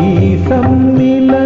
ഈ സമ്മില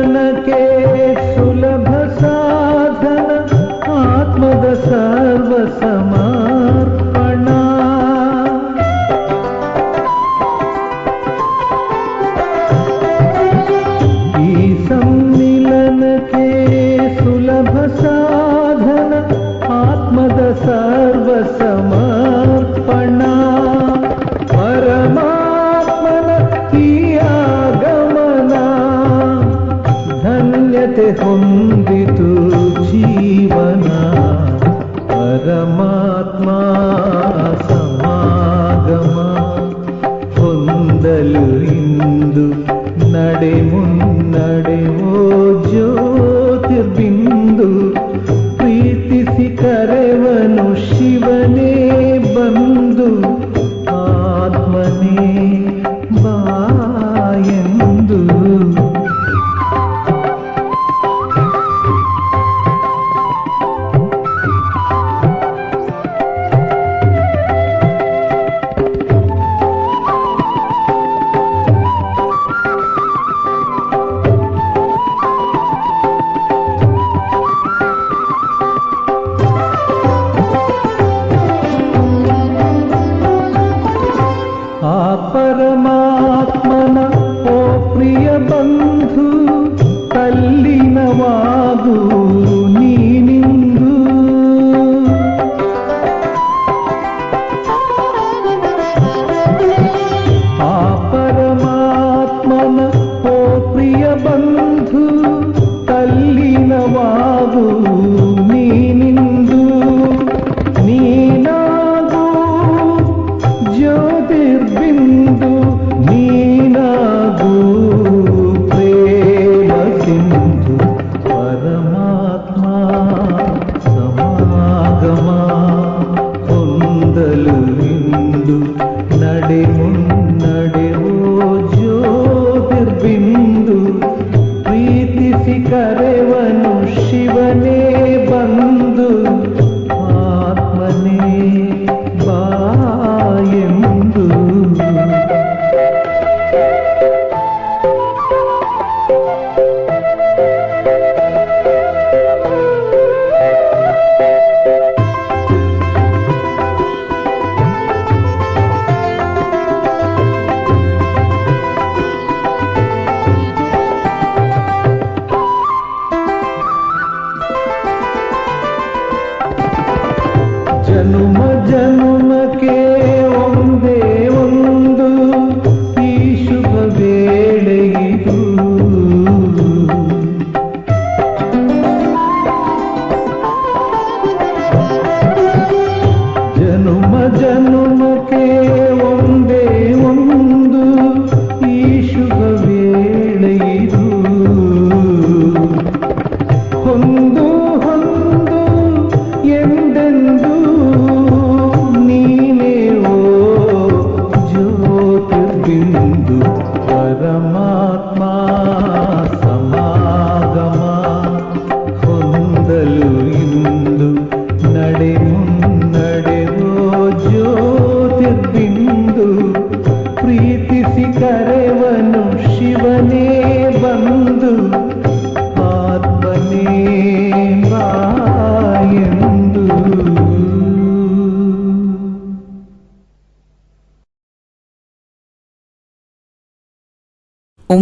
¡Gracias!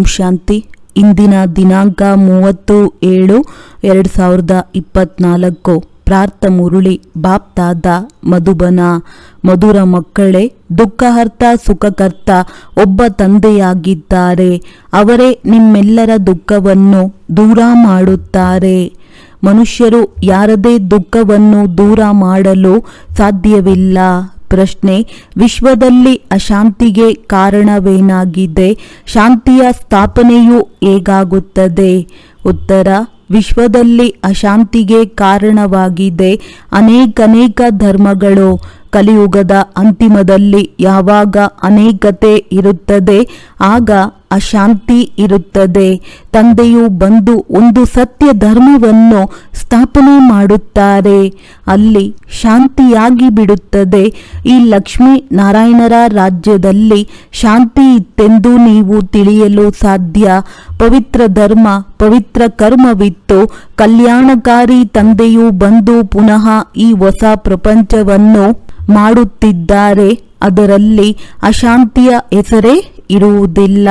ಶಾಂತಿ. ಇಂದಿನ ದಿನಾಂಕ ಮೂವತ್ತು ಏಳು ಎರಡು ಸಾವಿರದ ಇಪ್ಪತ್ನಾಲ್ಕು. ಪ್ರಾರ್ಥ ಮುರುಳಿ ಬಾಪ್ತಾದ ಮಧುಬನ, ಮಧುರ ಮಕ್ಕಳೇ, ದುಃಖಹರ್ತ, ಸುಖಕರ್ತ, ಒಬ್ಬ ತಂದೆಯಾಗಿದ್ದಾರೆ. ಅವರೇ ನಿಮ್ಮೆಲ್ಲರ ದುಃಖವನ್ನು ದೂರ ಮಾಡುತ್ತಾರೆ. ಮನುಷ್ಯರು ಯಾರದೇ ದುಃಖವನ್ನು ದೂರ ಮಾಡಲು ಸಾಧ್ಯವಿಲ್ಲ. ಪ್ರಶ್ನೆ ವಿಶ್ವದಲ್ಲಿ ಅಶಾಂತಿಗೆ ಕಾರಣವೇನಾಗಿದೆ? ಶಾಂತಿಯ ಸ್ಥಾಪನೆಯು ಹೇಗಾಗುತ್ತದೆ? ಉತ್ತರ ವಿಶ್ವದಲ್ಲಿ ಅಶಾಂತಿಗೆ ಕಾರಣವಾಗಿದೆ. ಅನೇಕನೇಕ ಧರ್ಮಗಳು ಕಲಿಯುಗದ ಅಂತಿಮದಲ್ಲಿ ಯಾವಾಗ ಅನೇಕತೆ ಇರುತ್ತದೆ, ಆಗ ಅಶಾಂತಿ ಇರುತ್ತದೆ. ತಂದೆಯು ಬಂದು ಒಂದು ಸತ್ಯ ಧರ್ಮವನ್ನು ಸ್ಥಾಪನೆ ಮಾಡುತ್ತಾರೆ. ಅಲ್ಲಿ ಶಾಂತಿಯಾಗಿ ಬಿಡುತ್ತದೆ. ಈ ಲಕ್ಷ್ಮೀ ನಾರಾಯಣರ ರಾಜ್ಯದಲ್ಲಿ ಶಾಂತಿ ಇತ್ತೆಂದು ನೀವು ತಿಳಿಯಲು ಸಾಧ್ಯ. ಪವಿತ್ರ ಧರ್ಮ, ಪವಿತ್ರ ಕರ್ಮವಿತ್ತು. ಕಲ್ಯಾಣಕಾರಿ ತಂದೆಯು ಬಂದು ಪುನಃ ಈ ಹೊಸ ಪ್ರಪಂಚವನ್ನು ಮಾಡುತ್ತಿದ್ದಾರೆ. ಅದರಲ್ಲಿ ಅಶಾಂತಿಯ ಹೆಸರೇ ಇರುವುದಿಲ್ಲ.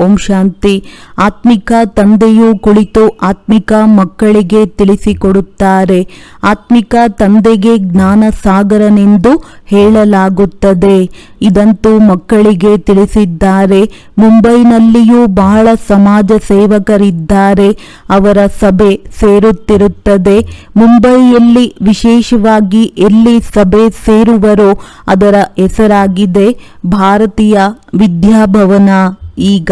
ಓಂ ಶಾಂತಿ. ಆತ್ಮಿಕ ತಂದೆಯು ಕುಳಿತು ಆತ್ಮಿಕ ಮಕ್ಕಳಿಗೆ ತಿಳಿಸಿಕೊಡುತ್ತಾರೆ. ಆತ್ಮಿಕ ತಂದೆಗೆ ಜ್ಞಾನ ಸಾಗರನೆಂದು ಹೇಳಲಾಗುತ್ತದೆ. ಇದಂತೂ ಮಕ್ಕಳಿಗೆ ತಿಳಿಸಿದ್ದಾರೆ. ಮುಂಬೈನಲ್ಲಿಯೂ ಬಹಳ ಸಮಾಜ ಸೇವಕರಿದ್ದಾರೆ. ಅವರ ಸಭೆ ಸೇರುತ್ತಿರುತ್ತದೆ. ಮುಂಬೈಯಲ್ಲಿ ವಿಶೇಷವಾಗಿ ಎಲ್ಲಿ ಸಭೆ ಸೇರುವರೋ ಅದರ ಹೆಸರಾಗಿದೆ ಭಾರತೀಯ ವಿದ್ಯಾಭವನ. ಈಗ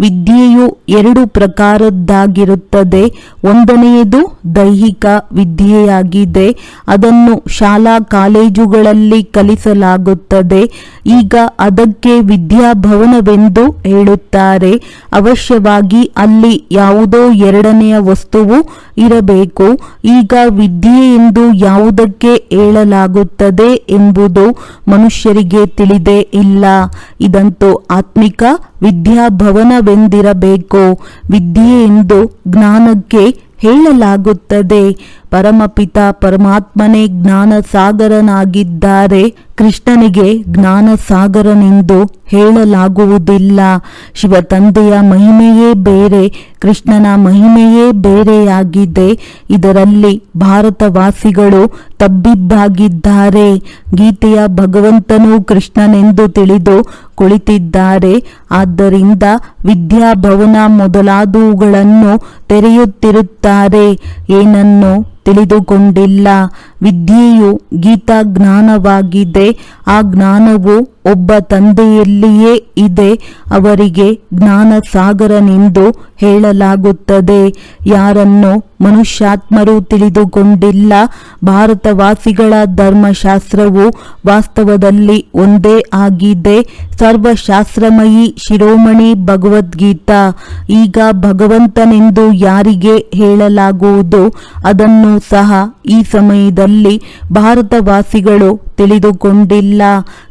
ವಿದ್ಯೆಯು ಎರಡು ಪ್ರಕಾರದ್ದಾಗಿರುತ್ತದೆ. ಒಂದನೆಯದು ದೈಹಿಕ ವಿದ್ಯೆಯಾಗಿದೆ. ಅದನ್ನು ಶಾಲಾ ಕಾಲೇಜುಗಳಲ್ಲಿ ಕಲಿಸಲಾಗುತ್ತದೆ. ಈಗ ಅದಕ್ಕೆ ವಿದ್ಯಾಭವನವೆಂದು ಹೇಳುತ್ತಾರೆ. ಅವಶ್ಯವಾಗಿ ಅಲ್ಲಿ ಯಾವುದೋ ಎರಡನೆಯ ವಸ್ತುವು ಇರಬೇಕು. ಈಗ ವಿದ್ಯೆ ಎಂದು ಯಾವುದಕ್ಕೆ ಹೇಳಲಾಗುತ್ತದೆ ಎಂಬುದು ಮನುಷ್ಯರಿಗೆ ತಿಳಿದೇ ಇಲ್ಲ. ಇದಂತೂ ಆತ್ಮಿಕ ವಿದ್ಯಾಭವನವೆಂದಿರಬೇಕು. ವಿದ್ಯೆ ಎಂದು ಜ್ಞಾನಕ್ಕೆ ಹೇಳಲಾಗುತ್ತದೆ. ಪರಮಪಿತ ಪರಮಾತ್ಮನೇ ಜ್ಞಾನ ಸಾಗರನಾಗಿದ್ದಾರೆ ಕೃಷ್ಣನಿಗೆ ಜ್ಞಾನ ಸಾಗರನೆಂದು ಹೇಳಲಾಗುವುದಿಲ್ಲ. ಶಿವ ತಂದೆಯ ಮಹಿಮೆಯೇ ಬೇರೆ, ಕೃಷ್ಣನ ಮಹಿಮೆಯೇ ಬೇರೆಯಾಗಿದೆ. ಇದರಲ್ಲಿ ಭಾರತವಾಸಿಗಳು ತಬ್ಬಿಬ್ಬಾಗಿದ್ದಾರೆ ಗೀತೆಯ ಭಗವಂತನೂ ಕೃಷ್ಣನೆಂದು ತಿಳಿದು ಕುಳಿತಿದ್ದಾರೆ. ಆದ್ದರಿಂದ ವಿದ್ಯಾಭವನ ಮೊದಲಾದವುಗಳನ್ನು ತೆರೆಯುತ್ತಿರುತ್ತಾರೆ. ಏನನ್ನು ತಿಳಿದುಕೊಂಡಿಲ್ಲ. ವಿದ್ಯೆಯು ಗೀತಾ ಜ್ಞಾನವಾಗಿದೆ ಆ ಜ್ಞಾನವು ಒಬ್ಬ ತಂದೆಯಲ್ಲಿಯೇ ಇದೆ. ಅವರಿಗೆ ಜ್ಞಾನ ಸಾಗರನೆಂದು ಹೇಳಲಾಗುತ್ತದೆ. ಯಾರನ್ನು ಮನುಷ್ಯಾತ್ಮರು ತಿಳಿದುಕೊಂಡಿಲ್ಲ. ಭಾರತವಾಸಿಗಳ ಧರ್ಮಶಾಸ್ತ್ರವು ವಾಸ್ತವದಲ್ಲಿ ಒಂದೇ ಆಗಿದೆ. ಸರ್ವಶಾಸ್ತ್ರಮಯಿ ಶಿರೋಮಣಿ ಭಗವದ್ಗೀತಾ. ಈಗ ಭಗವಂತನೆಂದು ಯಾರಿಗೆ ಹೇಳಲಾಗುವುದು? ಅದನ್ನು ಸಹ ಈ ಸಮಯದಲ್ಲಿ ಭಾರತವಾಸಿಗಳು ತಿಳಿದುಕೊಂಡಿಲ್ಲ.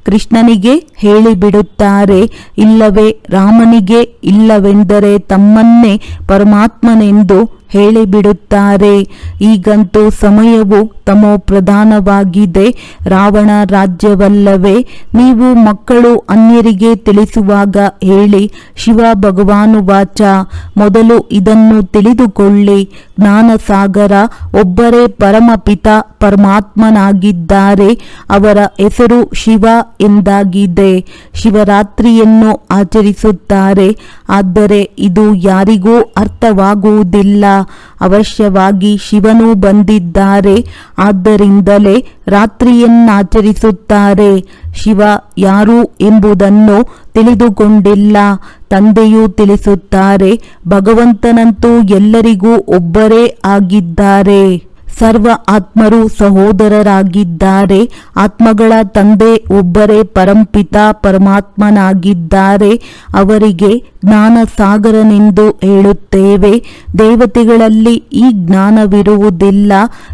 ಕೃಷ್ಣನಿಗೆ ಹೇಳಿಬಿಡುತ್ತಾರೆ, ಇಲ್ಲವೇ, ರಾಮನಿಗೆ ಇಲ್ಲವೆಂದರೆ ತಮ್ಮನ್ನೇ ಪರಮಾತ್ಮನೆಂದು ಹೇಳಿಬಿಡುತ್ತಾರೆ. ಈಗಂತೂ ಸಮಯವು ತಮೋ ಪ್ರಧಾನವಾಗಿದೆ. ರಾವಣ ರಾಜ್ಯವಲ್ಲವೇ, ನೀವು ಮಕ್ಕಳು ಅನ್ಯರಿಗೆ ತಿಳಿಸುವಾಗ ಹೇಳಿ, ಶಿವ ಭಗವಾನು ವಾಚ. ಮೊದಲು ಇದನ್ನು ತಿಳಿದುಕೊಳ್ಳಿ. ಜ್ಞಾನಸಾಗರ, ಒಬ್ಬರೇ ಪರಮಪಿತ ಪರಮಾತ್ಮನಾಗಿದ್ದಾರೆ. ಅವರ ಹೆಸರು ಶಿವ ಎಂದಾಗಿದೆ. ಶಿವರಾತ್ರಿಯನ್ನು ಆಚರಿಸುತ್ತಾರೆ. ಆದರೆ ಇದು ಯಾರಿಗೂ ಅರ್ಥವಾಗುವುದಿಲ್ಲ. ಅವಶ್ಯವಾಗಿ ಶಿವನು ಬಂದಿದ್ದಾರೆ. ಆದ್ದರಿಂದಲೇ ರಾತ್ರಿಯನ್ನಾಚರಿಸುತ್ತಾರೆ. ಶಿವ ಯಾರು ಎಂಬುದನ್ನು ತಿಳಿದುಕೊಂಡಿಲ್ಲ. ತಂದೆಯು ತಿಳಿಸುತ್ತಾರೆ, ಭಗವಂತನಂತೂ ಎಲ್ಲರಿಗೂ ಒಬ್ಬರೇ ಆಗಿದ್ದಾರೆ. ಸರ್ವ ಆತ್ಮರು ಸಹೋದರರಾಗಿದ್ದಾರೆ. ಆತ್ಮಗಳ ತಂದೆ ಒಬ್ಬರೇ ಪರಂಪಿತ ಪರಮಾತ್ಮನಾಗಿದ್ದಾರೆ. ಅವರಿಗೆ ಜ್ಞಾನ ಸಾಗರನೆಂದು ಹೇಳುತ್ತೇವೆ. ದೇವತೆಗಳಲ್ಲಿ ಈ ಜ್ಞಾನವಿರುವುದಿಲ್ಲ.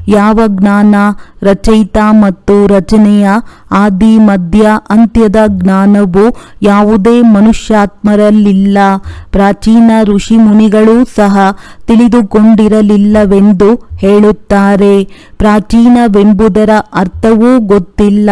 ಯಾವ ಜ್ಞಾನ ರಚಯಿತ ಮತ್ತು ರಚನೆಯ ಆದಿ ಮಧ್ಯ ಅಂತ್ಯದ ಜ್ಞಾನವು ಯಾವುದೇ ಮನುಷ್ಯಾತ್ಮರಲ್ಲಿಲ್ಲ. ಪ್ರಾಚೀನ ಋಷಿ ಮುನಿಗಳೂ ಸಹ ತಿಳಿದುಕೊಂಡಿರಲಿಲ್ಲವೆಂದು ಹೇಳುತ್ತಾರೆ. ಪ್ರಾಚೀನವೆಂಬುದರ ಅರ್ಥವೂ ಗೊತ್ತಿಲ್ಲ.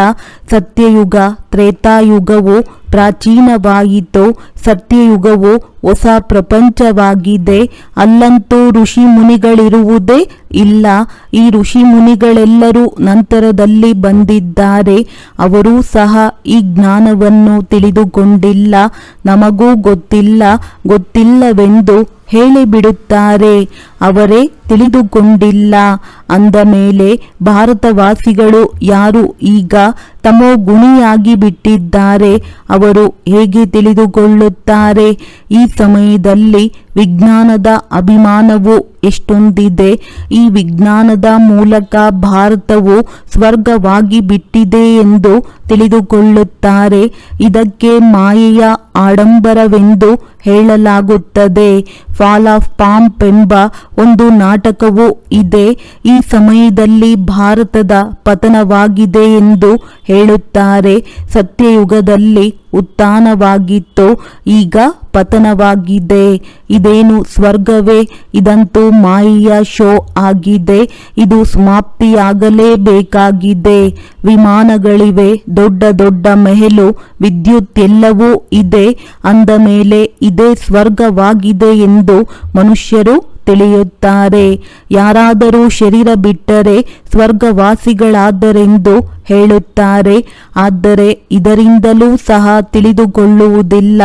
ಸತ್ಯಯುಗ, ತ್ರೇತಾಯುಗವು ಪ್ರಾಚೀನವಾಯಿತು ಸತ್ಯಯುಗವು ಹೊಸ ಪ್ರಪಂಚವಾಗಿದೆ. ಅಲ್ಲಂತೂ ಋಷಿ ಮುನಿಗಳಿರುವುದೇ ಇಲ್ಲ. ಈ ಋಷಿ ಮುನಿಗಳೆಲ್ಲರೂ ನಂತರದಲ್ಲಿ ಬಂದಿದ್ದಾರೆ. ಅವರೂ ಸಹ ಈ ಜ್ಞಾನವನ್ನು ತಿಳಿದುಕೊಂಡಿಲ್ಲ. ನಮಗೂ ಗೊತ್ತಿಲ್ಲ. ಗೊತ್ತಿಲ್ಲವೆಂದು ಹೇಳಿಬಿಡುತ್ತಾರೆ. ಅವರೇ ತಿಳಿದುಕೊಂಡಿಲ್ಲ. ಅಂದ ಮೇಲೆ ಭಾರತವಾಸಿಗಳು ಯಾರು ಈಗ ತಮೋ ಗುಣಿಯಾಗಿ ಬಿಟ್ಟಿದ್ದಾರೆ. ಅವರು ಹೇಗೆ ತಿಳಿದುಕೊಳ್ಳುತ್ತಾರೆ? ಈ ಸಮಯದಲ್ಲಿ ವಿಜ್ಞಾನದ ಅಭಿಮಾನವು ಎಷ್ಟೊಂದಿದೆ. ಈ ವಿಜ್ಞಾನದ ಮೂಲಕ ಭಾರತವು ಸ್ವರ್ಗವಾಗಿ ಬಿಟ್ಟಿದೆ ಎಂದು ತಿಳಿದುಕೊಳ್ಳುತ್ತಾರೆ. ಇದಕ್ಕೆ ಮಾಯೆಯ ಆಡಂಬರವೆಂದು ಹೇಳಲಾಗುತ್ತದೆ. ಫಾಲ್ ಆಫ್ ಪಾಂಪ್ ಎಂಬ ಒಂದು ನಾಟಕವೂ ಇದೆ. ಈ ಸಮಯದಲ್ಲಿ ಭಾರತದ ಪತನವಾಗಿದೆ ಎಂದು ಹೇಳುತ್ತಾರೆ. ಸತ್ಯಯುಗದಲ್ಲಿ ಉತ್ಥಾನವಾಗಿತ್ತು, ಈಗ ಪತನವಾಗಿದೆ. ಇದೇನು ಸ್ವರ್ಗವೇ? ಇದಂತೂ ಮಾಯಿಯ ಶೋ ಆಗಿದೆ. ಇದು ಸಮಾಪ್ತಿಯಾಗಲೇಬೇಕಾಗಿದೆ. ವಿಮಾನಗಳಿವೆ, ದೊಡ್ಡ ದೊಡ್ಡ ಮೆಹಲು, ವಿದ್ಯುತ್ ಎಲ್ಲವೂ ಇದೆ. ಅಂದ ಮೇಲೆ ಇದೇ ಸ್ವರ್ಗವಾಗಿದೆ ಎಂದು ಮನುಷ್ಯರು ತಿಳಿಯುತ್ತಾರೆ. ಯಾರಾದರೂ ಶರೀರ ಬಿಟ್ಟರೆ ಸ್ವರ್ಗವಾಸಿಗಳಾದರೆಂದು ಹೇಳುತ್ತಾರೆ. ಆದರೆ ಇದರಿಂದಲೂ ಸಹ ತಿಳಿದುಕೊಳ್ಳುವುದಿಲ್ಲ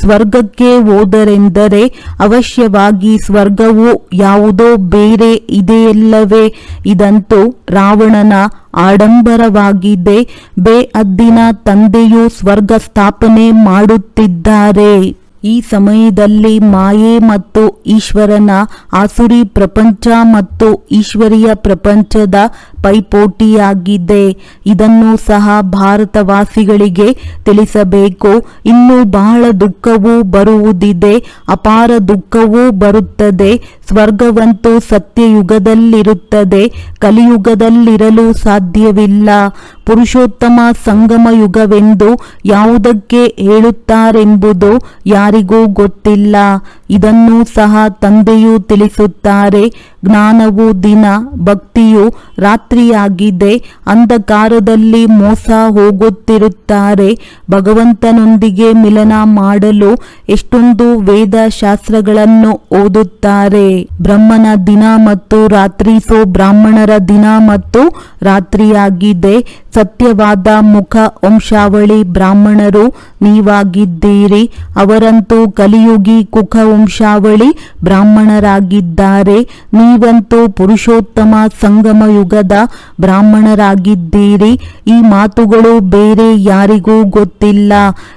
ಸ್ವರ್ಗಕ್ಕೆ ಹೋದರೆಂದರೆ ಅವಶ್ಯವಾಗಿ ಸ್ವರ್ಗವು ಯಾವುದೋ ಬೇರೆ ಇದೆಯಲ್ಲವೇ. ಇದಂತೂ ರಾವಣನ ಆಡಂಬರವಾಗಿದೆ. ಬೇಅದ್ದಿನ ತಂದೆಯು ಸ್ವರ್ಗ ಸ್ಥಾಪನೆ ಮಾಡುತ್ತಿದ್ದಾರೆ. ಈ ಸಮಯದಲ್ಲಿ ಮಾಯೆ ಮತ್ತು ಈಶ್ವರನ ಆಸುರಿ ಪ್ರಪಂಚ ಮತ್ತು ಈಶ್ವರಿಯ ಪ್ರಪಂಚದ ಪೈಪೋಟಿಯಾಗಿದೆ. ಇದನ್ನು ಸಹ ಭಾರತವಾಸಿಗಳಿಗೆ ತಿಳಿಸಬೇಕು. ಇನ್ನು ಬಹಳ ದುಃಖವೂ ಬರುವುದಿದೆ. ಅಪಾರ ದುಃಖವೂ ಬರುತ್ತದೆ. ಸ್ವರ್ಗವಂತೂ ಸತ್ಯಯುಗದಲ್ಲಿರುತ್ತದೆ ಕಲಿಯುಗದಲ್ಲಿರಲು ಸಾಧ್ಯವಿಲ್ಲ. ಪುರುಷೋತ್ತಮ ಸಂಗಮ ಯುಗವೆಂದು ಯಾವುದಕ್ಕೆ ಹೇಳುತ್ತಾರೆಂಬುದು ಯಾರಿಗೂ ಗೊತ್ತಿಲ್ಲ. ಇದನ್ನು ಸಹ ತಂದೆಯು ತಿಳಿಸುತ್ತಾರೆ. ಜ್ಞಾನವು ದಿನ, ಭಕ್ತಿಯು ರಾತ್ರಿಯಾಗಿದೆ. ಅಂಧಕಾರದಲ್ಲಿ ಮೋಸ ಹೋಗುತ್ತಿರುತ್ತಾರೆ. ಭಗವಂತನೊಂದಿಗೆ ಮಿಲನ ಮಾಡಲು ಎಷ್ಟೊಂದು ವೇದ ಶಾಸ್ತ್ರಗಳನ್ನು ಓದುತ್ತಾರೆ. ಬ್ರಹ್ಮನ ದಿನ ಮತ್ತು ರಾತ್ರಿ ಸೋ ಬ್ರಾಹ್ಮಣರ ದಿನ ಮತ್ತು ರಾತ್ರಿಯಾಗಿದೆ. ಸತ್ಯವಾದ ಮುಖ ವಂಶಾವಳಿ ಬ್ರಾಹ್ಮಣರು ನೀವಾಗಿದ್ದೀರಿ. ಅವರಂತೂ ಕಲಿಯುಗಿ ಕುಖ ವಂಶಾವಳಿ ಬ್ರಾಹ್ಮಣರಾಗಿದ್ದಾರೆ. ನೀವಂತೂ ಪುರುಷೋತ್ತಮ ಸಂಗಮ ಯುಗದ ಬ್ರಾಹ್ಮಣರಾಗಿದ್ದೀರಿ. ಈ ಮಾತುಗಳು ಬೇರೆ ಯಾರಿಗೂ ಗೊತ್ತಿಲ್ಲ.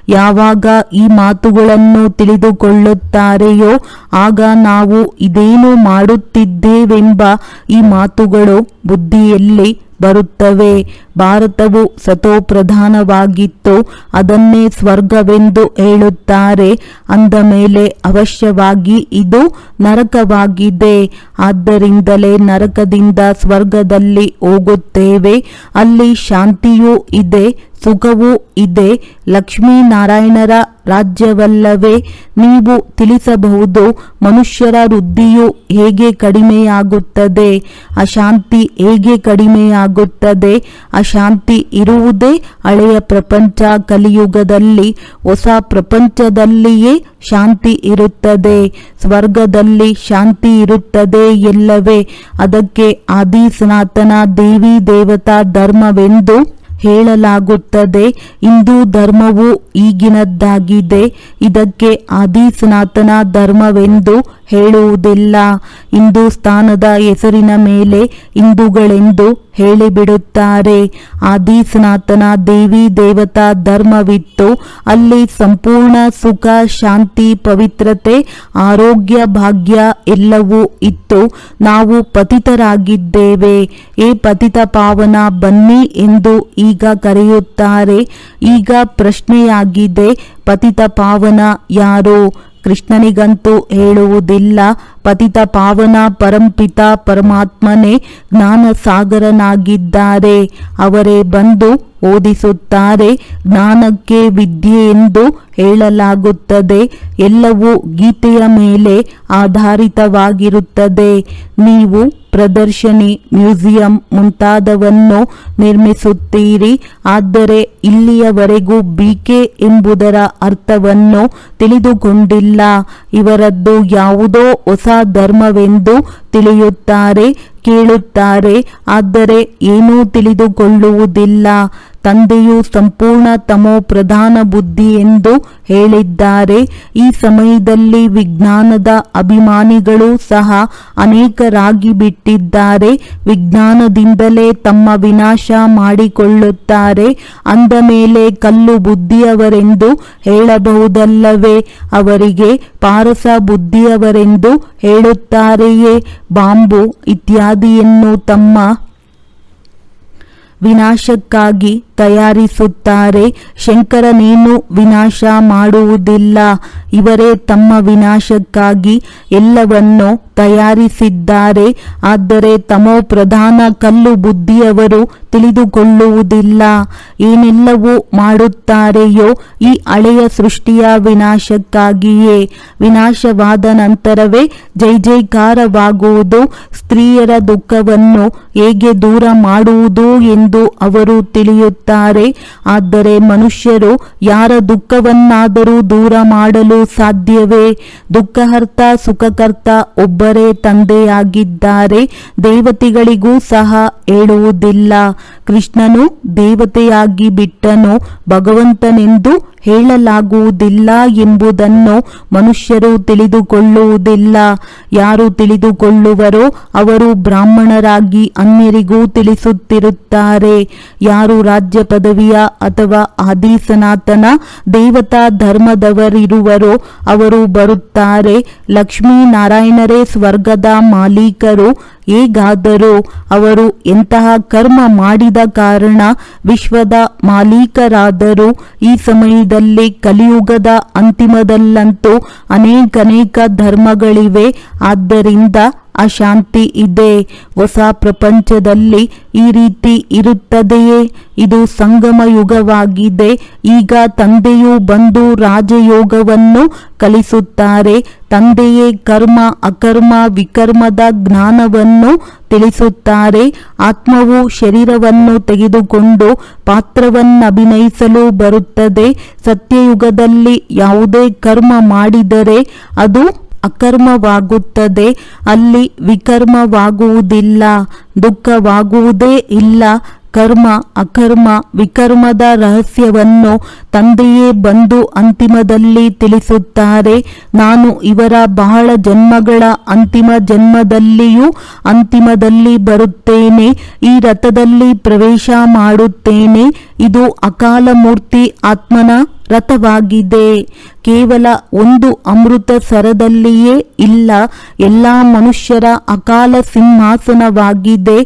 ಯಾವಾಗ ಈ ಮಾತುಗಳನ್ನು ತಿಳಿದುಕೊಳ್ಳುತ್ತಾರೆಯೋ, ಆಗ ನಾವು ಇದೇನು ಮಾಡುತ್ತಿದ್ದೇವೆಂಬ ಈ ಮಾತುಗಳು ಬುದ್ಧಿಯಲ್ಲಿ ಬರುತ್ತವೆ. ಭಾರತವು ಸತೋಪ್ರಧಾನವಾಗಿತ್ತು ಅದನ್ನೇ ಸ್ವರ್ಗವೆಂದು ಹೇಳುತ್ತಾರೆ. ಅಂದ ಮೇಲೆ ಅವಶ್ಯವಾಗಿ ಇದು ನರಕವಾಗಿದೆ. ಆದ್ದರಿಂದಲೇ ನರಕದಿಂದ ಸ್ವರ್ಗದಲ್ಲಿ ಹೋಗುತ್ತೇವೆ. ಅಲ್ಲಿ ಶಾಂತಿಯೂ ಇದೆ, ಸುಖವೂ ಇದೆ. ಲಕ್ಷ್ಮೀನಾರಾಯಣರ ರಾಜ್ಯವಲ್ಲವೇ ನೀವು ತಿಳಿಸಬಹುದು ಮನುಷ್ಯರ ವೃದ್ಧಿಯು ಹೇಗೆ ಕಡಿಮೆಯಾಗುತ್ತದೆ, ಅಶಾಂತಿ ಹೇಗೆ ಕಡಿಮೆಯಾಗುತ್ತದೆ. ಅಶಾಂತಿ ಇರುವುದೇ ಹಳೆಯ ಪ್ರಪಂಚ ಕಲಿಯುಗದಲ್ಲಿ, ಹೊಸ ಪ್ರಪಂಚದಲ್ಲಿಯೇ ಶಾಂತಿ ಇರುತ್ತದೆ. ಸ್ವರ್ಗದಲ್ಲಿ ಶಾಂತಿ ಇರುತ್ತದೆ. ಎಲ್ಲವೇ ಅದಕ್ಕೆ ಆದಿ ಸನಾತನ ದೇವಿ ದೇವತಾ ಧರ್ಮವೆಂದು ಹೇಳಲಾಗುತ್ತದೆ. ಹಿಂದೂ ಧರ್ಮವು ಈಗಿನದ್ದಾಗಿದೆ. ಇದಕ್ಕೆ ಆದಿ ಸನಾತನ ಧರ್ಮವೆಂದು ಹೇಳುವುದಿಲ್ಲ. ಹಿಂದೂಸ್ತಾನದ ಹೆಸರಿನ ಮೇಲೆ ಹಿಂದೂಗಳೆಂದು ಹೇಳಿಬಿಡುತ್ತಾರೆ. ಆದಿ ಸನಾತನ ದೇವಿ ದೇವತಾ ಧರ್ಮವಿತ್ತು. ಅಲ್ಲಿ ಸಂಪೂರ್ಣ ಸುಖ, ಶಾಂತಿ, ಪವಿತ್ರತೆ, ಆರೋಗ್ಯ, ಭಾಗ್ಯ ಎಲ್ಲವೂ ಇತ್ತು. ನಾವು ಪತಿತರಾಗಿದ್ದೇವೆ. ಏ ಪತಿತ ಪಾವನ, ಬನ್ನಿ ಎಂದು ಈಗ ಕರೆಯುತ್ತಾರೆ. ಈಗ ಪ್ರಶ್ನೆಯಾಗಿದೆ, ಪತಿತ ಪಾವನ ಯಾರು? ಕೃಷ್ಣನಿಗಂತೂ ಹೇಳುವುದಿಲ್ಲ. ಪತಿತ ಪಾವನ ಪರಂಪಿತ ಪರಮಾತ್ಮನೇ ಜ್ಞಾನ ಸಾಗರನಾಗಿದ್ದಾರೆ ಅವರೇ ಬಂದು ಓದಿಸುತ್ತಾರೆ, ಜ್ಞಾನಕ್ಕೆ ವಿದ್ಯೆ ಎಂದು ಹೇಳಲಾಗುತ್ತದೆ. ಎಲ್ಲವೂ ಗೀತೆಯ ಮೇಲೆ ಆಧಾರಿತವಾಗಿರುತ್ತದೆ. ನೀವು ಪ್ರದರ್ಶನಿ, ಮ್ಯೂಸಿಯಂ ಮುಂತಾದವನ್ನು ನಿರ್ಮಿಸುತ್ತೀರಿ. ಆದರೆ ಇಲ್ಲಿಯವರೆಗೂ ಬಿಕೆ ಎಂಬುದರ ಅರ್ಥವನ್ನು ತಿಳಿದುಕೊಂಡಿಲ್ಲ. ಇವರದ್ದು ಯಾವುದೋ ಹೊಸ ಧರ್ಮವೆಂದು ತಿಳಿಯುತ್ತಾರೆ ಕೇಳುತ್ತಾರೆ ಆದರೆ ಏನೂ ತಿಳಿದುಕೊಳ್ಳುವುದಿಲ್ಲ. ತಂದೆಯು ಸಂಪೂರ್ಣ ತಮೋ ಪ್ರಧಾನ ಬುದ್ಧಿ ಎಂದು ಹೇಳಿದ್ದಾರೆ. ಈ ಸಮಯದಲ್ಲಿ ವಿಜ್ಞಾನದ ಅಭಿಮಾನಿಗಳು ಸಹ ಅನೇಕರಾಗಿ ಬಿಟ್ಟಿದ್ದಾರೆ ವಿಜ್ಞಾನದಿಂದಲೇ ತಮ್ಮ ವಿನಾಶ ಮಾಡಿಕೊಳ್ಳುತ್ತಾರೆ. ಅಂದ ಮೇಲೆ ಕಲ್ಲು ಬುದ್ಧಿಯವರೆಂದು ಹೇಳಬಹುದಲ್ಲವೇ? ಅವರಿಗೆ ಪಾರಸ ಬುದ್ಧಿಯವರೆಂದು ಹೇಳುತ್ತಾರೆಯೇ? ಬಾಂಬು ಇತ್ಯಾದಿಯನ್ನು ತಮ್ಮ ವಿನಾಶಕ್ಕಾಗಿ ತಯಾರಿಸುತ್ತಾರೆ. ಶಂಕರನೇನು ವಿನಾಶ ಮಾಡುವುದಿಲ್ಲ. ಇವರೇ ತಮ್ಮ ವಿನಾಶಕ್ಕಾಗಿ ಎಲ್ಲವನ್ನು ತಯಾರಿಸಿದ್ದಾರೆ. ಆದರೆ ತಮೋ ಪ್ರಧಾನ ಕಲ್ಲು ಬುದ್ಧಿಯವರು ತಿಳಿದುಕೊಳ್ಳುವುದಿಲ್ಲ. ಏನೆಲ್ಲವೂ ಮಾಡುತ್ತಾರೆಯೋ ಈ ಹಳೆಯ ಸೃಷ್ಟಿಯ ವಿನಾಶಕ್ಕಾಗಿಯೇ. ವಿನಾಶವಾದ ನಂತರವೇ ಜೈ ಜೈಕಾರವಾಗುವುದು. ಸ್ತ್ರೀಯರ ದುಃಖವನ್ನು ಹೇಗೆ ದೂರ ಮಾಡುವುದು ಎಂದು ಅವರು ತಿಳಿಯುತ್ತಾರೆ. ಆದರೆ ಮನುಷ್ಯರು ಯಾರ ದುಃಖವನ್ನಾದರೂ ದೂರ ಮಾಡಲು ಸಾಧ್ಯವೇ? ದುಃಖಹರ್ತ, ಸುಖಕರ್ತ ಒಬ್ಬರೇ ತಂದೆಯಾಗಿದ್ದಾರೆ ದೇವತೆಗಳಿಗೂ ಸಹ ಹೇಳುವುದಿಲ್ಲ. ಕೃಷ್ಣನು ದೇವತೆಯಾಗಿ ಬಿಟ್ಟನು ಭಗವಂತನೆಂದು ಹೇಳಲಾಗುವುದಿಲ್ಲ ಎಂಬುದನ್ನು ಮನುಷ್ಯರು ತಿಳಿದುಕೊಳ್ಳುವುದಿಲ್ಲ. ಯಾರು ತಿಳಿದುಕೊಳ್ಳುವರೋ ಅವರು ಬ್ರಾಹ್ಮಣರಾಗಿ ಅನ್ಯರಿಗೂ ತಿಳಿಸುತ್ತಿರುತ್ತಾರೆ. ಯಾರು ರಾಜ್ಯ ಪದವಿಯ ಅಥವಾ ಆದಿ ಸನಾತನ ದೇವತಾ ಧರ್ಮದವರಿರುವರೋ ಅವರು ಬರುತ್ತಾರೆ. ಲಕ್ಷ್ಮೀನಾರಾಯಣರೇ ಸ್ವರ್ಗದ ಮಾಲೀಕರು ಹೇಗಾದರೂ ಅವರು ಎಂತಹ ಕರ್ಮ ಮಾಡಿದ ಕಾರಣ ವಿಶ್ವದ ಮಾಲೀಕರಾದರೂ ಈ ಸಮಯದಲ್ಲಿ ಕಲಿಯುಗದ ಅಂತಿಮದಲ್ಲಂತೂ ಅನೇಕನೇಕ ಧರ್ಮಗಳಿವೆ. ಆದ್ದರಿಂದ ಅಶಾಂತಿ ಇದೆ. ಹೊಸ ಪ್ರಪಂಚದಲ್ಲಿ ಈ ರೀತಿ ಇರುತ್ತದೆಯೇ? ಇದು ಸಂಗಮ ಯುಗವಾಗಿದೆ ಈಗ ತಂದೆಯು ಬಂದು ರಾಜಯೋಗವನ್ನು ಕಲಿಸುತ್ತಾರೆ. ತಂದೆಯೇ ಕರ್ಮ, ಅಕರ್ಮ, ವಿಕರ್ಮದ ಜ್ಞಾನವನ್ನು ತಿಳಿಸುತ್ತಾರೆ. ಆತ್ಮವು ಶರೀರವನ್ನು ತೆಗೆದುಕೊಂಡು ಪಾತ್ರವನ್ನಭಿನಯಿಸಲು ಬರುತ್ತದೆ. ಸತ್ಯಯುಗದಲ್ಲಿ ಯಾವುದೇ ಕರ್ಮ ಮಾಡಿದರೆ ಅದು ಅಕರ್ಮವಾಗುತ್ತದೆ. ಅಲ್ಲಿ ವಿಕರ್ಮವಾಗುವುದಿಲ್ಲ, ದುಃಖವಾಗುವುದೇ ಇಲ್ಲ. ಕರ್ಮ, ಅಕರ್ಮ, ವಿಕರ್ಮದ ರಹಸ್ಯವನ್ನು ತಂದೆಯೇ ಬಂದು ಅಂತಿಮದಲ್ಲಿ ತಿಳಿಸುತ್ತಾರೆ. ನಾನು ಇವರ ಬಹಳ ಜನ್ಮಗಳ ಅಂತಿಮ ಜನ್ಮದಲ್ಲಿಯೂ ಅಂತಿಮದಲ್ಲಿ ಬರುತ್ತೇನೆ. ಈ ರಥದಲ್ಲಿ ಪ್ರವೇಶ ಮಾಡುತ್ತೇನೆ. ಇದು ಅಕಾಲ ಮೂರ್ತಿ ಆತ್ಮನ ರಥವಾಗಿದೆ ಕೇವಲ ಒಂದು ಅಮೃತ ಸರದಲ್ಲಿಯೇ ಇಲ್ಲ, ಎಲ್ಲ ಮನುಷ್ಯರ ಅಕಾಲ ಸಿಂಹಾಸನವಾಗಿದೆ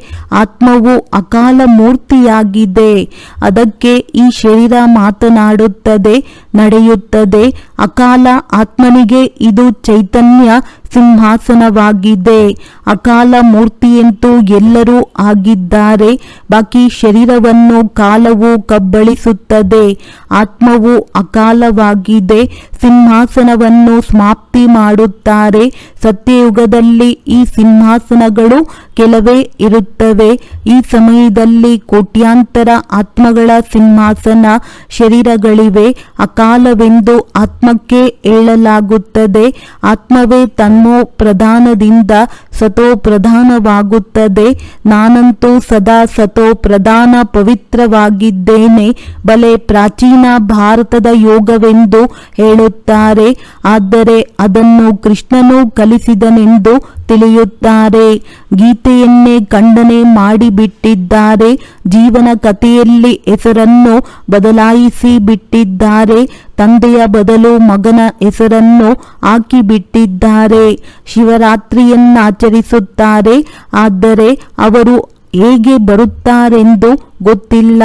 ಆತ್ಮವು ಅಕಾಲ ಮೂರ್ತಿಯಾಗಿದೆ ಅದಕ್ಕೆ ಈ ಶರೀರ ಮಾತನಾಡುತ್ತದೆ, ನಡೆಯುತ್ತದೆ. ಅಕಾಲ ಆತ್ಮನಿಗೆ ಇದು ಚೈತನ್ಯ ಸಿಂಹಾಸನವಾಗಿದೆ ಅಕಾಲ ಮೂರ್ತಿಯಂತೂ ಎಲ್ಲರೂ ಆಗಿದ್ದಾರೆ. ಬಾಕಿ ಶರೀರವನ್ನು ಕಾಲವು ಕಬ್ಬಳಿಸುತ್ತದೆ. ಆತ್ಮವು ಅಕಾಲವಾಗಿದೆ. ಸಿಂಹಾಸನವನ್ನು ಸಮಾಪ್ತಿ ಮಾಡುತ್ತಾರೆ. ಸತ್ಯಯುಗದಲ್ಲಿ ಈ ಸಿಂಹಾಸನಗಳು ಕೆಲವೇ ಇರುತ್ತವೆ. ಈ ಸಮಯದಲ್ಲಿ ಕೋಟ್ಯಾಂತರ ಆತ್ಮಗಳ ಸಿಂಹಾಸನ ಶರೀರಗಳಿವೆ. ಅಕಾಲವೆಂದು ಆತ್ಮಕ್ಕೆ ಹೇಳಲಾಗುತ್ತದೆ. ಆತ್ಮವೇ ತನ್ನೋ ಪ್ರಧಾನದಿಂದ ಸತೋ ಪ್ರಧಾನವಾಗುತ್ತದೆ. ನಾನಂತೂ ಸದಾ ಸತೋ ಪ್ರಧಾನ ಪವಿತ್ರವಾಗಿದ್ದೇನೆ. ಬಲೆ ಪ್ರಾಚೀನ ಭಾರತದ ಯೋಗವೆಂದು ಹೇಳುತ್ತಾರೆ. ಆದರೆ ಅದನ್ನು ಕೃಷ್ಣನು ಕಲಿಸಿದನೆಂದು ತಿಳಿಯುತ್ತಾರೆ. ಗೀತೆಯನ್ನೇ ಖಂಡನೆ ಮಾಡಿಬಿಟ್ಟಿದ್ದಾರೆ. ಜೀವನ ಕಥೆಯಲ್ಲಿ ಹೆಸರನ್ನು ಬದಲಾಯಿಸಿ ಬಿಟ್ಟಿದ್ದಾರೆ. ತಂದೆಯ ಬದಲು ಮಗನ ಹೆಸರನ್ನು ಹಾಕಿಬಿಟ್ಟಿದ್ದಾರೆ. ಶಿವರಾತ್ರಿಯನ್ನಾಚರಿಸುತ್ತಾರೆ. ಆದರೆ ಅವರು ಹೇಗೆ ಬರುತ್ತಾರೆಂದು ಗೊತ್ತಿಲ್ಲ.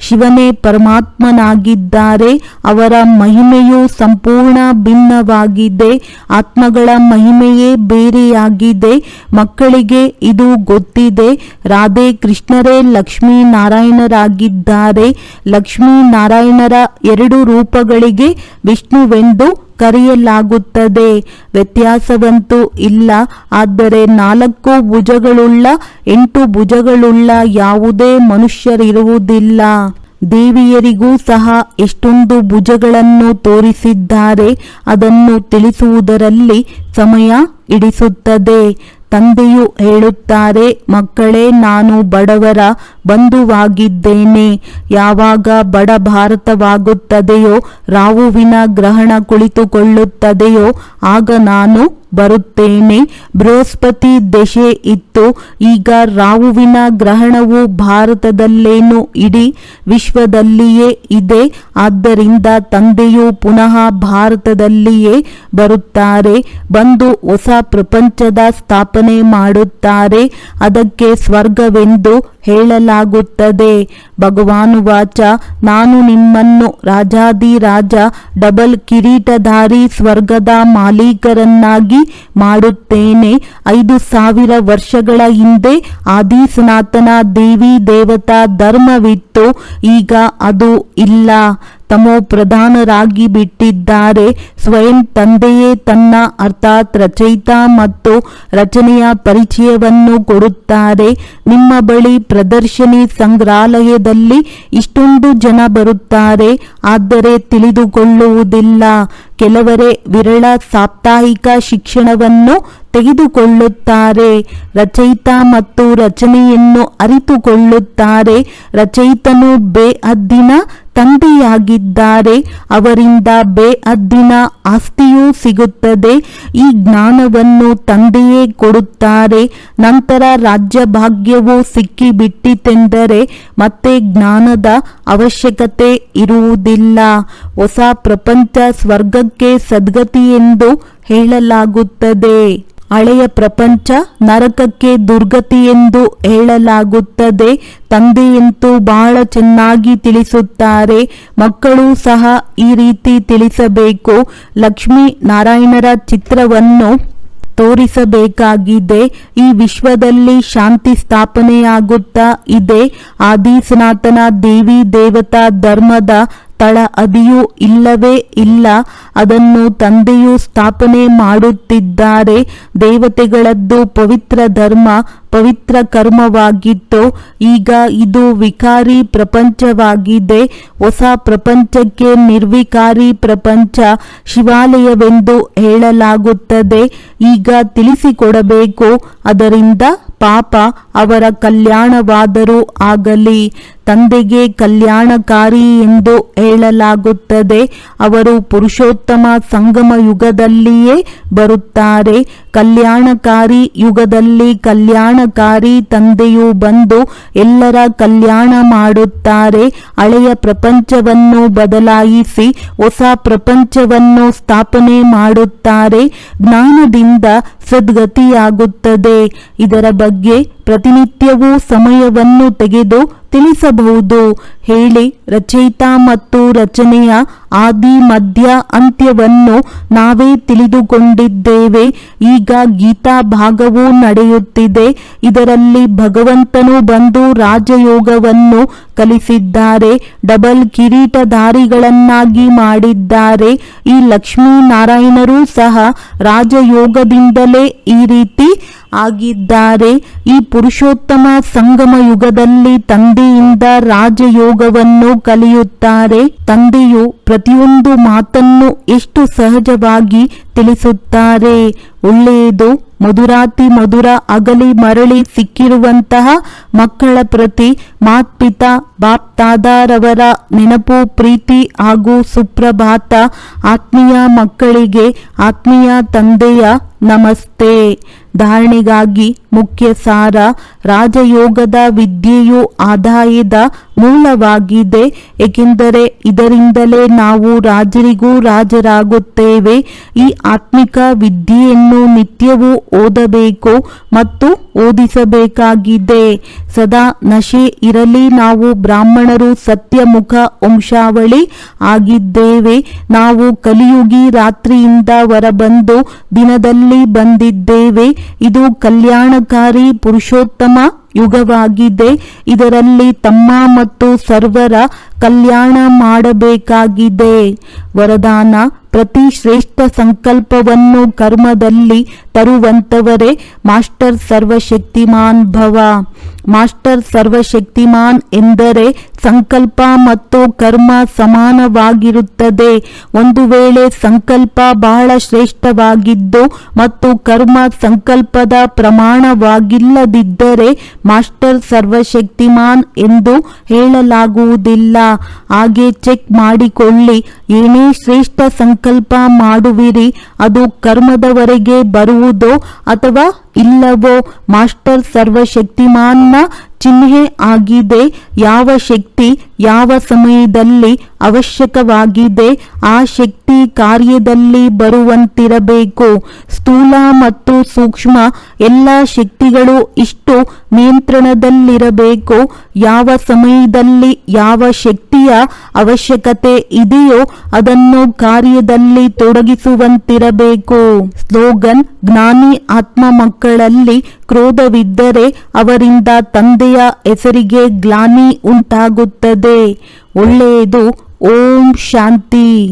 ಶಿವನೇ ಪರಮಾತ್ಮನಾಗಿದ್ದಾರೆ. ಅವರ ಮಹಿಮೆಯು ಸಂಪೂರ್ಣ ಭಿನ್ನವಾಗಿದೆ. ಆತ್ಮಗಳ ಮಹಿಮೆಯೇ ಬೇರೆಯಾಗಿದೆ. ಮಕ್ಕಳಿಗೆ ಇದು ಗೊತ್ತಿದೆ. ರಾಧೆ ಕೃಷ್ಣರೇ ಲಕ್ಷ್ಮೀ ನಾರಾಯಣರಾಗಿದ್ದಾರೆ ಲಕ್ಷ್ಮೀ ನಾರಾಯಣರ ಎರಡು ರೂಪಗಳಿಗೆ ವಿಷ್ಣುವೆಂದು ಕರೆಯಲಾಗುತ್ತದೆ. ವ್ಯತ್ಯಾಸವಂತೂ ಇಲ್ಲ. ಆದರೆ ನಾಲ್ಕು ಭುಜಗಳುಳ್ಳ, ಎಂಟು ಭುಜಗಳುಳ್ಳ ಯಾವುದೇ ಮನುಷ್ಯರಿರುವುದಿಲ್ಲ. ದೇವಿಯರಿಗೂ ಸಹ ಎಷ್ಟೊಂದು ಭುಜಗಳನ್ನು ತೋರಿಸಿದ್ದಾರೆ. ಅದನ್ನು ತಿಳಿಸುವುದರಲ್ಲಿ ಸಮಯ ಹಿಡಿಸುತ್ತದೆ. ತಂದೆಯು ಹೇಳುತ್ತಾರೆ ಮಕ್ಕಳೇ ನಾನು ಬಡವರ ಬಂಧುವಾಗಿದ್ದೇನೆ. ಯಾವಾಗ ಬಡ ಭಾರತವಾಗುತ್ತದೆಯೋ ರಾವುವಿನ ಗ್ರಹಣ ಕುಳಿತುಕೊಳ್ಳುತ್ತದೆಯೋ ಆಗ ನಾನು ಬರುತ್ತೇನೆ. ಬೃಹಸ್ಪತಿ ದೆಶೆ ಇತ್ತು. ಈಗ ರಾಹುವಿನ ಗ್ರಹಣವು ಭಾರತದಲ್ಲೇನು ಇಡೀ ವಿಶ್ವದಲ್ಲಿಯೇ ಇದೆ. ಆದ್ದರಿಂದ ತಂದೆಯು ಪುನಃ ಭಾರತದಲ್ಲಿಯೇ ಬರುತ್ತಾರೆ. ಬಂದು ಹೊಸ ಪ್ರಪಂಚದ ಸ್ಥಾಪನೆ ಮಾಡುತ್ತಾರೆ. ಅದಕ್ಕೆ ಸ್ವರ್ಗವೆಂದು ಹೇಳಲಾಗುತ್ತದೆ. ಭಗವಾನು ವಾಚ ನಾನು ನಿಮ್ಮನ್ನು ರಾಜಾದಿರಾಜ ಡಬಲ್ ಕಿರೀಟಧಾರಿ ಸ್ವರ್ಗದ ಮಾಲೀಕರನ್ನಾಗಿ ಮಾಡುತ್ತೇನೆ. ಐದು ಸಾವಿರ ವರ್ಷಗಳ ಹಿಂದೆ ಆದಿ ಸನಾತನ ದೇವಿ ದೇವತಾ ಧರ್ಮವಿತ್ತು, ಈಗ ಅದು ಇಲ್ಲ. ತಮೋ ಪ್ರಧಾನರಾಗಿ ಬಿಟ್ಟಿದ್ದಾರೆ. ಸ್ವಯಂ ತಂದೆಯೇ ತನ್ನ, ಅರ್ಥಾತ್ ರಚಯಿತ ಮತ್ತು ರಚನೆಯ ಪರಿಚಯವನ್ನು ಕೊಡುತ್ತಾರೆ. ನಿಮ್ಮ ಬಳಿ ಪ್ರದರ್ಶನಿ ಸಂಗ್ರಹಾಲಯದಲ್ಲಿ ಇಷ್ಟೊಂದು ಜನ ಬರುತ್ತಾರೆ. ಆದರೆ ತಿಳಿದುಕೊಳ್ಳುವುದಿಲ್ಲ. ಕೆಲವರೇ ವಿರಳ ಸಾಪ್ತಾಹಿಕ ಶಿಕ್ಷಣವನ್ನು ತೆಗೆದುಕೊಳ್ಳುತ್ತಾರೆ. ರಚಯಿತ ಮತ್ತು ರಚನೆಯನ್ನು ಅರಿತುಕೊಳ್ಳುತ್ತಾರೆ. ರಚಯಿತನು ಬೇಅದ್ದಿನ ತಂದೆಯಾಗಿದ್ದಾರೆ. ಅವರಿಂದ ಬೇಅದ್ದಿನ ಆಸ್ತಿಯೂ ಸಿಗುತ್ತದೆ. ಈ ಜ್ಞಾನವನ್ನು ತಂದೆಯೇ ಕೊಡುತ್ತಾರೆ. ನಂತರ ರಾಜ್ಯಭಾಗ್ಯವು ಸಿಕ್ಕಿಬಿಟ್ಟಿತೆಂದರೆ ಮತ್ತೆ ಜ್ಞಾನದ ಅವಶ್ಯಕತೆ ಇರುವುದಿಲ್ಲ. ಹೊಸ ಪ್ರಪಂಚ ಸ್ವರ್ಗಕ್ಕೆ ಸದ್ಗತಿ ಎಂದು ಹೇಳಲಾಗುತ್ತದೆ. ಹಳೆಯ ಪ್ರಪಂಚ ನರಕಕ್ಕೆ ದುರ್ಗತಿ ಎಂದು ಹೇಳಲಾಗುತ್ತದೆ. ತಂದೆಯಂತೂ ಬಹಳ ಚೆನ್ನಾಗಿ ತಿಳಿಸುತ್ತಾರೆ. ಮಕ್ಕಳು ಸಹ ಈ ರೀತಿ ತಿಳಿಸಬೇಕು. ಲಕ್ಷ್ಮೀ ನಾರಾಯಣರ ಚಿತ್ರವನ್ನು ತೋರಿಸಬೇಕಾಗಿದೆ. ಈ ವಿಶ್ವದಲ್ಲಿ ಶಾಂತಿ ಸ್ಥಾಪನೆಯಾಗುತ್ತಾ ಇದೆ. ಆದಿ ಸನಾತನ ದೇವಿ ದೇವತಾ ಧರ್ಮದ ತಳ ಅದಿಯೂ ಇಲ್ಲವೇ ಇಲ್ಲ. ಅದನ್ನು ತಂದೆಯು ಸ್ಥಾಪನೆ ಮಾಡುತ್ತಿದ್ದಾರೆ. ದೇವತೆಗಳದ್ದು ಪವಿತ್ರ ಧರ್ಮ, ಪವಿತ್ರ ಕರ್ಮವಾಗಿತ್ತು. ಈಗ ಇದು ವಿಕಾರಿ ಪ್ರಪಂಚವಾಗಿದೆ. ಹೊಸ ಪ್ರಪಂಚಕ್ಕೆ ನಿರ್ವಿಕಾರಿ ಪ್ರಪಂಚ ಶಿವಾಲಯವೆಂದು ಹೇಳಲಾಗುತ್ತದೆ. ಈಗ ತಿಳಿಸಿಕೊಡಬೇಕು. ಅದರಿಂದ ಪಾಪ ಅವರ ಕಲ್ಯಾಣವಾದರೂ ಆಗಲಿ, ತಂದೆಗೆ ಕಲ್ಯಾಣಕಾರಿ ಎಂದು ಹೇಳಲಾಗುತ್ತದೆ. ಅವರು ಪುರುಷೋತ್ತಮ ಸಂಗಮ ಯುಗದಲ್ಲಿಯೇ ಬರುತ್ತಾರೆ. ಕಲ್ಯಾಣಕಾರಿ ಯುಗದಲ್ಲಿ ಕಲ್ಯಾಣಕಾರಿ ತಂದೆಯು ಬಂದು ಎಲ್ಲರ ಕಲ್ಯಾಣ ಮಾಡುತ್ತಾರೆ. ಹಳೆಯ ಪ್ರಪಂಚವನ್ನು ಬದಲಾಯಿಸಿ ಹೊಸ ಪ್ರಪಂಚವನ್ನು ಸ್ಥಾಪನೆ ಮಾಡುತ್ತಾರೆ. ಜ್ಞಾನದಿಂದ ಸದ್ಗತಿಯಾಗುತ್ತದೆ. ಇದರ ಬಗ್ಗೆ ಪ್ರತಿನಿತ್ಯವೂ ಸಮಯವನ್ನು ತೆಗೆದು ತಿಳಿಸಬಹುದು. ಹೇಳಿ, ರಚಯಿತ ಮತ್ತು ರಚನೆಯ ಆದಿ ಮಧ್ಯ ಅಂತ್ಯವನ್ನು ನಾವೇ ತಿಳಿದುಕೊಂಡಿದ್ದೇವೆ. ಈಗ ಗೀತಾ ಭಾಗವೂ ನಡೆಯುತ್ತಿದೆ. ಇದರಲ್ಲಿ ಭಗವಂತನು ಬಂದು ರಾಜಯೋಗವನ್ನು ಕಲಿಸಿದ್ದಾರೆ. ಡಬಲ್ ಕಿರೀಟಧಾರಿಗಳನ್ನಾಗಿ ಮಾಡಿದ್ದಾರೆ. ಈ ಲಕ್ಷ್ಮೀನಾರಾಯಣರೂ ಸಹ ರಾಜಯೋಗದಿಂದಲೇ ಈ ರೀತಿ ಆಗಿದ್ದಾರೆ. ಈ ಪುರುಷೋತ್ತಮ ಸಂಗಮ ಯುಗದಲ್ಲಿ ತಂದೆಯಿಂದ ರಾಜಯೋಗವನ್ನು ಕಲಿಯುತ್ತಾರೆ. ತಂದೆಯು ಪ್ರತಿಯೊಂದು ಮಾತನ್ನು ಎಷ್ಟು ಸಹಜವಾಗಿ ತಿಳಿಸುತ್ತಾರೆ. ಒಳ್ಳೆಯದು, ಮಧುರಾತಿ ಮಧುರ ಅಗಲಿ ಮರಳಿ ಸಿಕ್ಕಿರುವಂತಹ ಮಕ್ಕಳ ಪ್ರತಿ ಮಾತ್ಪಿತಾ ಬಾಪ್ತಾದಾರವರ ನೆನಪು, ಪ್ರೀತಿ ಹಾಗೂ ಸುಪ್ರಭಾತ ಆತ್ಮೀಯ ಮಕ್ಕಳಿಗೆ ಆತ್ಮೀಯ ತಂದೆಯ ನಮಸ್ತೆ. ಧಾರಣೆಗಾಗಿ ಮುಖ್ಯ ಸಾರ ರಾಜಯೋಗದ ವಿದ್ಯೆಯು ಆದಾಯದ ಮೂಲವಾಗಿದೆ, ಏಕೆಂದರೆ ಇದರಿಂದಲೇ ನಾವು ರಾಜರಿಗೂ ರಾಜರಾಗುತ್ತೇವೆ. ಈ ಆತ್ಮಿಕ ವಿದ್ಯೆಯನ್ನು ನಿತ್ಯವೂ ಓದಬೇಕು ಮತ್ತು ಓದಿಸಬೇಕಾಗಿದೆ. ಸದಾ ನಶೆ ಇರಲಿ, ನಾವು ಬ್ರಾಹ್ಮಣರು ಸತ್ಯಮುಖ ವಂಶಾವಳಿ ಆಗಿದ್ದೇವೆ. ನಾವು ಕಲಿಯುಗಿ ರಾತ್ರಿಯಿಂದ ಹೊರಬಂದು ದಿನದಲ್ಲಿ ಬಂದಿದ್ದೇವೆ. ಇದು ಕಲ್ಯಾಣಕಾರಿ ಪುರುಷೋತ್ತಮ ಯುಗವಾಗಿದೆ. ಇದರಲ್ಲಿ ತಮ್ಮ ಮತ್ತು ಸರ್ವರ ಕಲ್ಯಾಣ ಮಾಡಬೇಕಾಗಿದೆ. ವರದಾನ ಪ್ರತಿ ಶ್ರೇಷ್ಠ ಸಂಕಲ್ಪವನ್ನು ಕರ್ಮದಲ್ಲಿ ತರುವಂತವರೇ ಮಾಸ್ಟರ್ ಸರ್ವಶಕ್ತಿಮಾನ್ ಭವ. ಮಾಸ್ಟರ್ ಸರ್ವಶಕ್ತಿಮಾನ್ ಎಂದರೆ ಸಂಕಲ್ಪ ಮತ್ತು ಕರ್ಮ ಸಮಾನವಾಗಿರುತ್ತದೆ. ಒಂದು ವೇಳೆ ಸಂಕಲ್ಪ ಬಹಳ ಶ್ರೇಷ್ಠವಾಗಿದ್ದು ಮತ್ತು ಕರ್ಮ ಸಂಕಲ್ಪದ ಪ್ರಮಾಣವಾಗಿಲ್ಲದಿದ್ದರೆ ಮಾಸ್ಟರ್ ಸರ್ವಶಕ್ತಿಮಾನ್ ಎಂದು ಹೇಳಲಾಗುವುದಿಲ್ಲ. ಹಾಗೆ ಚೆಕ್ ಮಾಡಿಕೊಳ್ಳಿ. ಏನೇ ಶ್ರೇಷ್ಠ ಸಂಕಲ್ಪ ಮಾಡುವಿರಿ. ಅದು ಕರ್ಮದವರೆಗೆ ಬರುವುದೋ ಅಥವಾ ಇಲ್ಲವೋ ಮಾಸ್ಟರ್ ಸರ್ವಶಕ್ತಿಮಾನ್ನ ಚಿಹ್ನೆ ಆಗಿದೆ. ಯಾವ ಶಕ್ತಿ ಯಾವ ಸಮಯದಲ್ಲಿ ಅವಶ್ಯಕವಾಗಿದೆ? ಆ ಶಕ್ತಿ ಕಾರ್ಯದಲ್ಲಿ ಬರುವಂತಿರಬೇಕು. ಸ್ಥೂಲ ಮತ್ತು ಸೂಕ್ಷ್ಮ ಎಲ್ಲ ಶಕ್ತಿಗಳು ಇಷ್ಟು ನಿಯಂತ್ರಣದಲ್ಲಿರಬೇಕು. ಯಾವ ಸಮಯದಲ್ಲಿ ಯಾವ ಶಕ್ತಿಯ ಅವಶ್ಯಕತೆ ಇದೆಯೋ ಅದನ್ನು ಕಾರ್ಯದಲ್ಲಿ ತೊಡಗಿಸುವಂತಿರಬೇಕು. ಸ್ಲೋಗನ್, ಜ್ಞಾನಿ ಆತ್ಮ ಮಕ್ಕಳಲ್ಲಿ ಕ್ರೋಧವಿದ್ದರೆ ಅವರಿಂದ ತಂದೆಯ ಹೆಸರಿಗೆ ಗ್ಲಾನಿ ಉಂಟಾಗುತ್ತದೆ. ಒಳ್ಳೆಯದು. ಓಂ ಶಾಂತಿ.